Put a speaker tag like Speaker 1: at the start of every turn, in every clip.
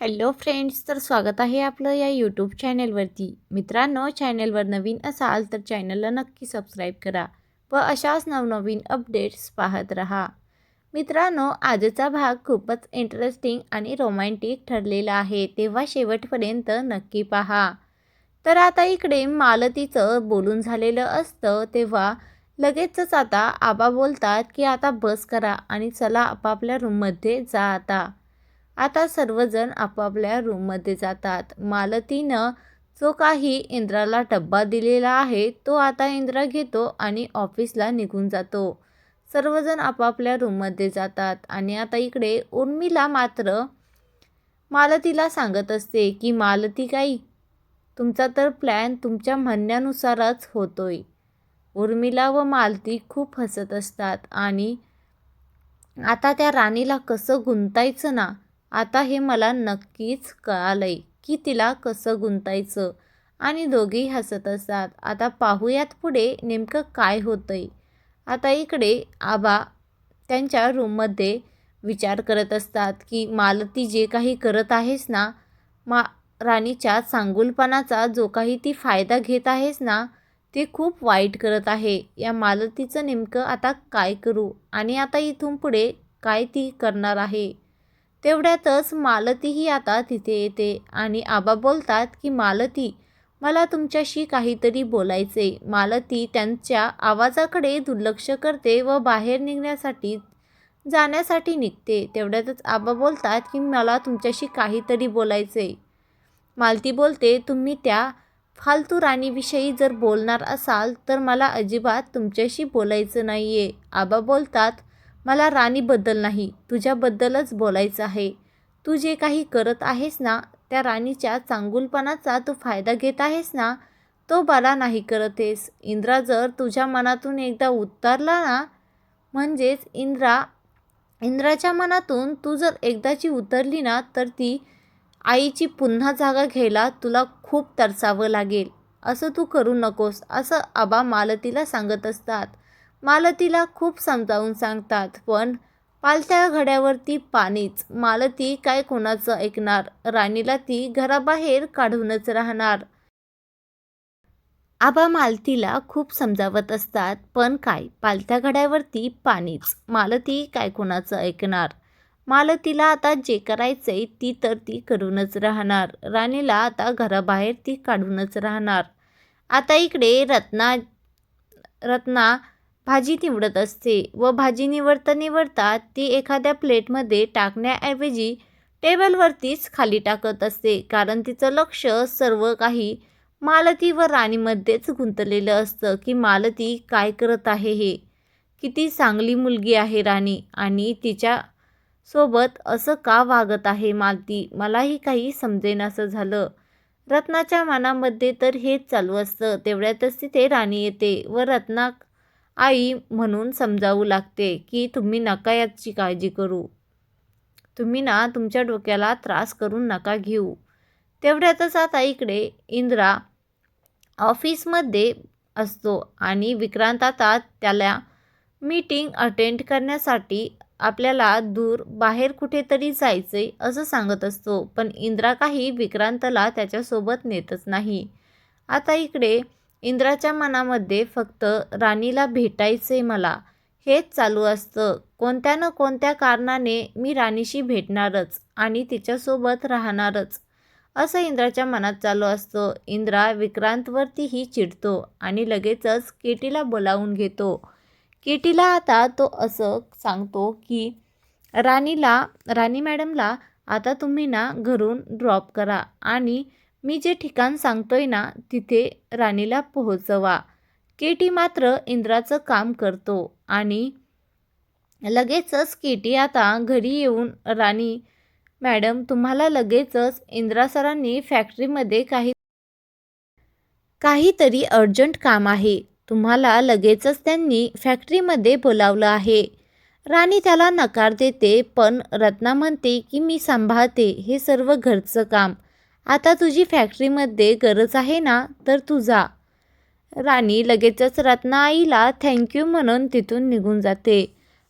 Speaker 1: Hello friends तर स्वागत आहे आपलं या यूट्यूब चॅनेलवरती. मित्रांनो चॅनेलवर नवीन असाल तर चॅनलला नक्की सबस्क्राईब करा व अशाच नवनवीन अपडेट्स पाहत राहा. मित्रांनो आजचा भाग खूपच इंटरेस्टिंग आणि रोमॅन्टिक ठरलेला आहे. तेव्हा शेवटपर्यंत नक्की पहा. तर आता इकडे मालतीचं बोलून झालेलं असतं तेव्हा लगेचच आता आबा बोलतात की आता बस करा आणि चला आपापल्या रूममध्ये जा आता. आता सर्वजण आपापल्या रूममध्ये जातात. मालतीनं जो काही इंद्राला डब्बा दिलेला आहे तो आता इंद्रा घेतो आणि ऑफिसला निघून जातो. सर्वजण आपापल्या रूममध्ये जातात आणि आता इकडे उर्मिला मात्र मालतीला सांगत असते की मालती काही तुमचा तर प्लॅन तुमच्या म्हणण्यानुसारच होतोय. उर्मिला व मालती खूप हसत असतात आणि आता त्या राणीला कसं गुंतायचं ना? आता हे मला नक्कीच कळालंय की तिला कसं गुंतायचं. आणि दोघेही हसत असतात. आता पाहूयात पुढे नेमकं काय होतंय. आता इकडे आबा त्यांच्या रूममध्ये विचार करत असतात की मालती जे काही करत आहेस ना मा राणीच्या चांगुलपणाचा जो काही ती फायदा घेत आहेस ना ते खूप वाईट करत आहे. या मालतीचं नेमकं आता काय करू? आणि आता इथून पुढे काय ती करणार आहे? तेवढ्यातच मालतीही आता तिथे येते आणि आबा बोलतात की मालती मला तुमच्याशी काहीतरी बोलायचे मालती त्यांच्या आवाजाकडे दुर्लक्ष करते व बाहेर निघण्यासाठी जाण्यासाठी निघते. तेवढ्यातच आबा बोलतात की मला तुमच्याशी काहीतरी बोलायचे मालती बोलते तुम्ही त्या फालतू राणीविषयी जर बोलणार असाल तर मला अजिबात तुमच्याशी बोलायचं नाही आहे आबा बोलतात मला राणीबद्दल नाही तुझ्याबद्दलच बोलायचं आहे. तू जे काही करत आहेस ना त्या राणीच्या चांगुलपणाचा तू फायदा घेत आहेस ना तो बाला नाही करत आहेस इंद्रा जर तुझ्या मनातून एकदा उतरला ना म्हणजेच इंद्रा इंद्राच्या मनातून तू जर एकदाची उतरली ना तर ती आईची पुन्हा जागा घ्यायला तुला खूप तरसावं लागेल. असं तू करू नकोस असं आबा मालतीला सांगत असतात. मालतीला खूप समजावून सांगतात पण पालत्या घड्यावरती पाणीच. मालती काय कोणाचं ऐकणार? राणीला ती घराबाहेर काढूनच राहणार. आबा मालतीला खूप समजावत असतात पण काय? पालत्या घड्यावरती पाणीच. मालती काय कोणाचं ऐकणार? मालतीला आता जे करायचंय ती तर ती करूनच राहणार. राणीला आता घराबाहेर ती काढूनच राहणार. आता इकडे रत्ना रत्ना भाजी निवडत असते व भाजी निवडता निवडता ती एखाद्या प्लेटमध्ये टाकण्याऐवजी टेबलवरतीच खाली टाकत असते. कारण तिचं लक्ष सर्व काही मालती व राणीमध्येच गुंतलेलं असतं की मालती काय करत आहे हे. किती चांगली मुलगी आहे राणी आणि तिच्या सोबत असं का वागत आहे मालती? मलाही काही समजेनासं झालं. रत्नाच्या मनामध्ये तर हेच चालू असतं. तेवढ्यातच तिथे राणी येते व रत्ना आई म्हणून समजावू लागते की तुम्ही नका याची काळजी करू. तुम्ही ना तुमच्या डोक्याला त्रास करून नका घेऊ. तेवढ्यातच आता इकडे इंद्रा ऑफिसमध्ये असतो आणि विक्रांत आता त्याला मीटिंग अटेंड करण्यासाठी आपल्याला दूर बाहेर कुठेतरी जायचं आहे असं सांगत असतो. पण इंद्रा काही विक्रांतला त्याच्यासोबत नेतच नाही. आता इकडे इंद्राच्या मनामध्ये फक्त राणीला भेटायचे मला. हेच चालू असतं. कोणत्या ना कोणत्या कारणाने मी राणीशी भेटणारच आणि तिच्यासोबत राहणारच. असं इंद्राच्या मनात चालू असतं. इंद्रा विक्रांतवरतीही चिडतो आणि लगेचच केटीला बोलावून घेतो. केटीला आता तो असं सांगतो की राणीला राणी मॅडमला आता तुम्ही ना घरून ड्रॉप करा आणि मी जे ठिकाण सांगतोय ना तिथे राणीला पोहोचवा. केटी मात्र इंद्राचं काम करतो आणि लगेचच केटी आता घरी येऊन राणी मॅडम तुम्हाला लगेचच इंद्रा सरांनी फॅक्टरीमध्ये काही काहीतरी अर्जंट काम आहे. तुम्हाला लगेचच त्यांनी फॅक्टरीमध्ये बोलावलं आहे. राणी त्याला नकार देते पण रत्ना म्हणते की मी सांभाळते हे सर्व घरचं काम. आता तुझी फॅक्टरीमध्ये गरज आहे ना तर तू जा. राणी लगेचच रत्ना आईला थँक्यू म्हणून तिथून निघून जाते.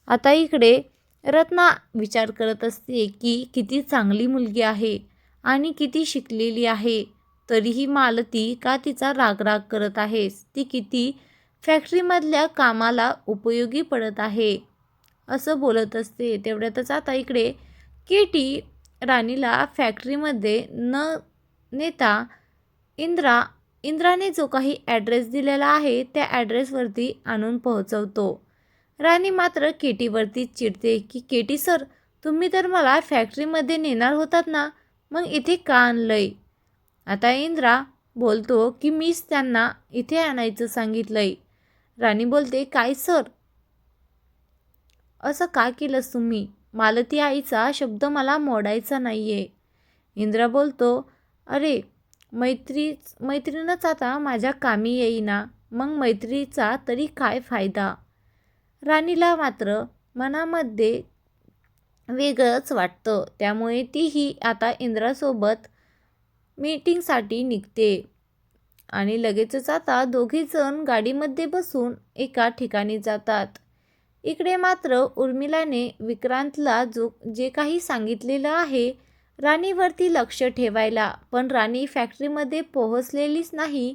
Speaker 1: आता इकडे रत्ना विचार करत असते की किती चांगली मुलगी आहे आणि किती शिकलेली आहे तरीही मालती का तिचा रागराग करत आहेस? ती किती फॅक्टरीमधल्या कामाला उपयोगी पडत आहे? असं बोलत असते. तेवढ्यातच आता इकडे केटी राणीला फॅक्टरीमध्ये न नेता इंद्रा इंद्राने जो काही ॲड्रेस दिलेला आहे त्या ॲड्रेसवरती आणून पोहोचवतो. राणी मात्र केटीवरती चिडते की केटी सर तुम्ही तर मला फॅक्टरीमध्ये नेणार होतात ना? मग इथे का आणलंय? आता इंद्रा बोलतो की मीच त्यांना इथे आणायचं सांगितलंय. राणी बोलते काय सर? असं का केलंस तुम्ही? मालती आईचा शब्द मला मोडायचा नाही आहे इंद्रा बोलतो अरे मैत्री मैत्रीणच आता माझ्या कामी येईना. मग मैत्रीचा तरी काय फायदा? राणीला मात्र मनामध्ये वेगळंच वाटतं. त्यामुळे तीही आता इंद्रासोबत मीटिंगसाठी निघते. आणि लगेचच आता दोघेजण गाडीमध्ये बसून एका ठिकाणी जातात. इकडे मात्र उर्मिलाने विक्रांतला जो जे काही सांगितलेलं आहे राणीवरती लक्ष ठेवायला. पण राणी फॅक्टरीमध्ये पोहोचलेलीच नाही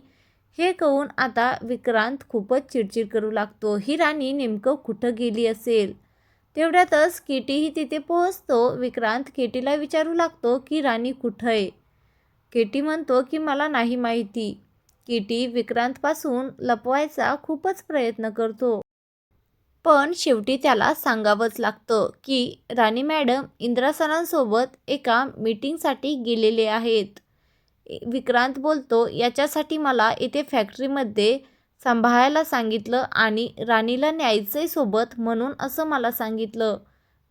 Speaker 1: हे कहून आता विक्रांत खूपच चिडचिड करू लागतो. ही राणी नेमकं कुठं गेली असेल? तेवढ्यातच केटीही तिथे पोहोचतो. विक्रांत केटीला विचारू लागतो की राणी कुठं आहे केटी म्हणतो की मला नाही माहिती. केटी विक्रांतपासून लपवायचा खूपच प्रयत्न करतो. पण शेवटी त्याला सांगावंच लागतं की राणी मॅडम इंदिरा सरांसोबत एका मीटिंगसाठी गेलेले आहेत. विक्रांत बोलतो याच्यासाठी मला इथे फॅक्टरीमध्ये सांभाळायला सांगितलं आणि राणीला न्यायचंय सोबत म्हणून असं मला सांगितलं.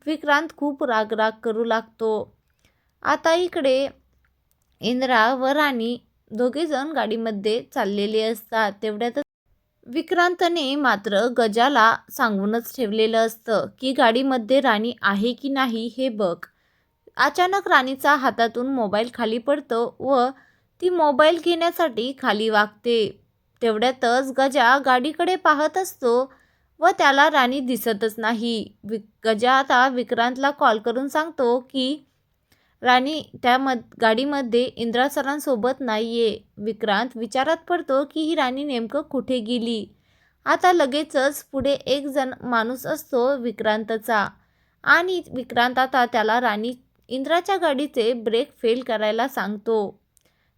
Speaker 1: विक्रांत खूप रागराग करू लागतो. आता इकडे इंद्रा व राणी दोघेजण गाडीमध्ये चाललेले असतात. तेवढ्यातच विक्रांतने मात्र गजाला सांगूनच ठेवलेलं असतं की गाडीमध्ये राणी आहे की नाही हे बघ. अचानक राणीचा हातातून मोबाईल खाली पडतो व ती मोबाईल घेण्यासाठी खाली वागते. तेवढ्यातच गजा गाडीकडे पाहत असतो व त्याला राणी दिसतच नाही. वि गजा आता विक्रांतला कॉल करून सांगतो की राणी त्या मद गाडीमध्ये इंद्रा सरांसोबत नाही आहे विक्रांत विचारात पडतो की ही राणी नेमकं कुठे गेली? आता लगेचच पुढे एक जण माणूस असतो विक्रांतचा. आणि विक्रांत आता त्याला राणी इंद्राच्या गाडीचे ब्रेक फेल करायला सांगतो.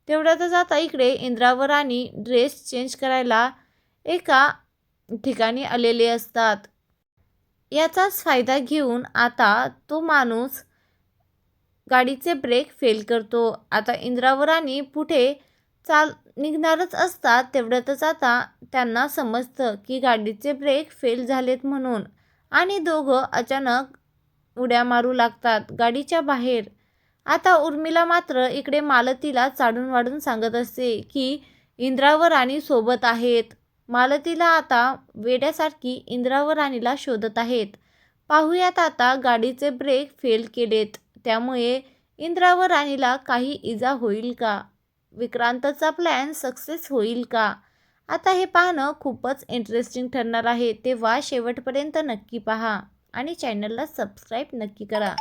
Speaker 1: तेवढ्यातच आता इकडे इंद्रा व राणी ड्रेस चेंज करायला एका ठिकाणी आलेले असतात. याचाच फायदा घेऊन आता तो माणूस गाडीचे ब्रेक फेल करतो. आता इंद्रावर आणि पुढे चाल निघणारच असतात तेवढ्यातच आता त्यांना समजतं की गाडीचे ब्रेक फेल झालेत म्हणून. आणि दोघं अचानक उड्या मारू लागतात गाडीच्या बाहेर. आता उर्मिला मात्र इकडे मालतीला चाडून वाढून सांगत असते की इंद्रावर व राणी सोबत आहेत. मालतीला आता वेड्यासारखी इंद्रावर राणीला शोधत आहेत. पाहूयात आता गाडीचे ब्रेक फेल केलेत. त्यामुळे इंद्रा व राणीला काही इजा होईल का? विक्रांतचा प्लॅन सक्सेस होईल का? आता हे पाहणं खूपच इंटरेस्टिंग ठरणार आहे. तेव्हा शेवटपर्यंत नक्की पहा आणि चॅनलला सबस्क्राईब नक्की करा.